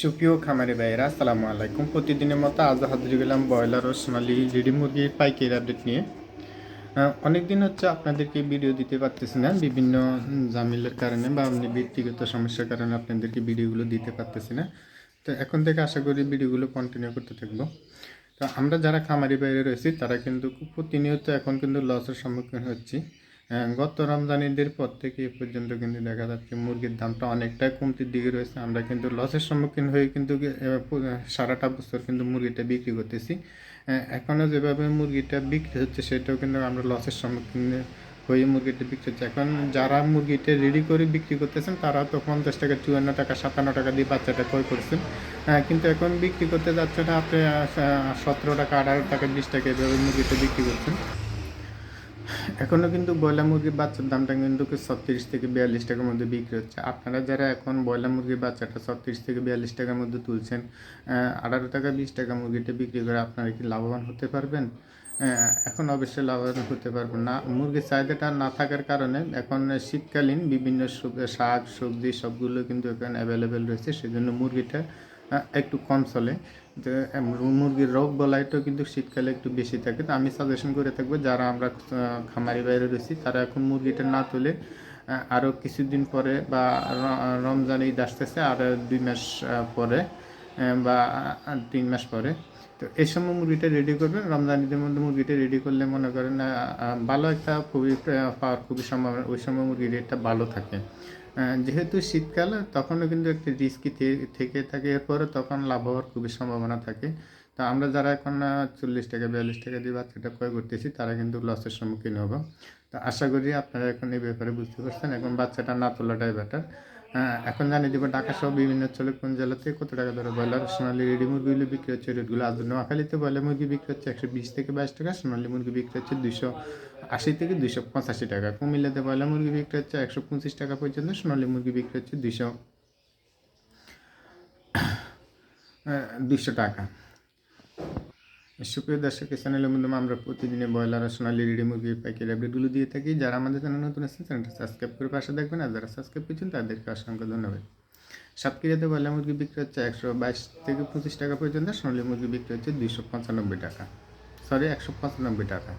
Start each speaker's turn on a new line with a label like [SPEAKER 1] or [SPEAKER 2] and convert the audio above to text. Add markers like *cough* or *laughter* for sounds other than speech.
[SPEAKER 1] সুপ্রিয় খামারি ভাইয়েরা, আসসালামু আলাইকুম। প্রতিদিনের মতো আজ হাজির গেলাম ব্রয়লার ও সোনালি রেডি মুরগির পাইকারি আপডেট নিয়ে। অনেক দিন হচ্ছে আপনাদেরকে ভিডিও দিতে পারতেছি না। বিভিন্ন জামিলের কারণে বা এমনি ব্যক্তিগত সমস্যার কারণে আপনাদেরকে ভিডিওগুলো দিতে পারতেছি না। তো এখন থেকে আশা করি ভিডিওগুলো কন্টিনিউ করতে থাকব। তো আমরা যারা খামারি বাইরে রয়েছি, তারা কিন্তু প্রতিনিয়ত এখন কিন্তু লসের সম্মুখীন হচ্ছি। গত রমজান ঈদের পর থেকে এ পর্যন্ত কিন্তু দেখা যাচ্ছে মুরগির দামটা অনেকটাই কমতির দিকে রয়েছে। আমরা কিন্তু লসের সম্মুখীন হয়ে কিন্তু সারাটা বছর কিন্তু মুরগিটা বিক্রি করতেছি। এখনও যেভাবে মুরগিটা বিক্রি হচ্ছে সেটাও কিন্তু আমরা লসের সম্মুখীন হয়ে মুরগিটা বিক্রি হচ্ছে। এখন যারা মুরগিটা রেডি করে বিক্রি করতেছেন, তারা তো পঞ্চাশ টাকা, চুয়ান্ন টাকা, সাতান্ন টাকা দিয়ে বাচ্চাটা ক্রয় করছেন। কিন্তু এখন বিক্রি করতে যাচ্ছে না আপনি সতেরো টাকা, আঠারো টাকা, বিশ টাকা এভাবে মুরগিটা বিক্রি করছেন। এখনও কিন্তু ব্রয়লার মুরগির বাচ্চার দামটা কিন্তু ছত্রিশ থেকে বিয়াল্লিশ টাকার মধ্যে বিক্রি হচ্ছে। আপনারা যারা এখন ব্রয়লার মুরগির বাচ্চাটা ছত্রিশ থেকে বিয়াল্লিশ টাকার মধ্যে তুলছেন আঠারো টাকা বিশ টাকা মুরগিটা বিক্রি করে আপনারা কি লাভবান হতে পারবেন? এখন অবশ্যই লাভবান হতে পারবেন না। মুরগির চাহিদাটা না থাকার কারণে এখন শীতকালীন বিভিন্ন শাক, সবজি সবগুলো কিন্তু এখন অ্যাভেলেবেল রয়েছে। সেজন্য মুরগিটা একটু কম চলে। এম, মুরগির রোগ বলাইটাও কিন্তু শীতকালে একটু বেশি থাকে। তো আমি সাজেশন করে থাকব যারা আমরা খামারি বাইরে রয়েছি তারা এখন মুরগিটা না তুলে আরও কিছুদিন পরে বা রমজান ঈদ আসতেছে আর দুই মাস পরে বা তিন মাস পরে। তো এই সময় মুরগিটা রেডি করবেন। রমজান ঈদের মধ্যে মুরগিটা রেডি করলে মনে করেন ভালো একটা খুবই পাওয়ার খুবই সম্ভাবনা ওই সময় মুরগির রেটটা ভালো থাকে। যেহেতু শীতকাল, তখনও কিন্তু একটি রিস্কি থেকে থাকে। এরপরে তখন লাভ হওয়ার খুবই সম্ভাবনা থাকে। তো আমরা যারা এখন চল্লিশ টাকা, বিয়াল্লিশ টাকা দিয়ে বাচ্চাটা ক্রয় করতেছি, তারা কিন্তু লসের সম্মুখীন হব। তো আশা করি আপনারা এখন এই ব্যাপারে বুঝতে পারছেন। এখন বাচ্চাটা না তোলাটাই বেটার এখন জানিয়ে দেবো ঢাকা সহ বিভিন্ন অঞ্চলে কোন জেলাতে কত টাকা ধরে ব্রয়লার, সোনালি রেডি মুরগিগুলো বিক্রি হচ্ছে রেটগুলো আজ নোয়াখালীতে ব্রয়লার মুরগি বিক্রি হচ্ছে একশো বিশ থেকে বাইশ টাকা, সোনালি মুরগি বিক্রি হচ্ছে দুশো আশি থেকে দুশো পঁচাশি টাকা। কুমিল্লাতে ব্রয়লার মুরগি বিক্রি হচ্ছে একশো পঁচিশ টাকা পর্যন্ত, সোনালি মুরগি বিক্রি হচ্ছে দুশো *coughs* দুশো টাকা। সুপ্রিয় দর্শক চ্যানেলের মধ্যে আমরা প্রতিদিনে ব্রয়লার আর সোনালি রেডি মুরগির প্যাকেট আপডেটগুলো দিয়ে থাকি। যারা আমাদের চ্যানেল নতুন আছে চ্যানেলটা সাবস্ক্রাইব করে পাশে দেখবেন আর যারা সাবস্ক্রাইব করছেন, তাদেরকে অসংখ্য ধন্যবাদ। সাতক্রিয়াতে ব্রয়লার মুরগি বিক্রি হচ্ছে একশো বাইশ থেকে পঁচিশ টাকা পর্যন্ত। সোনালি মুরগি বিক্রি হচ্ছে দুইশো পঁচানব্বই টাকা। সরি একশো পঁচানব্বই টাকা।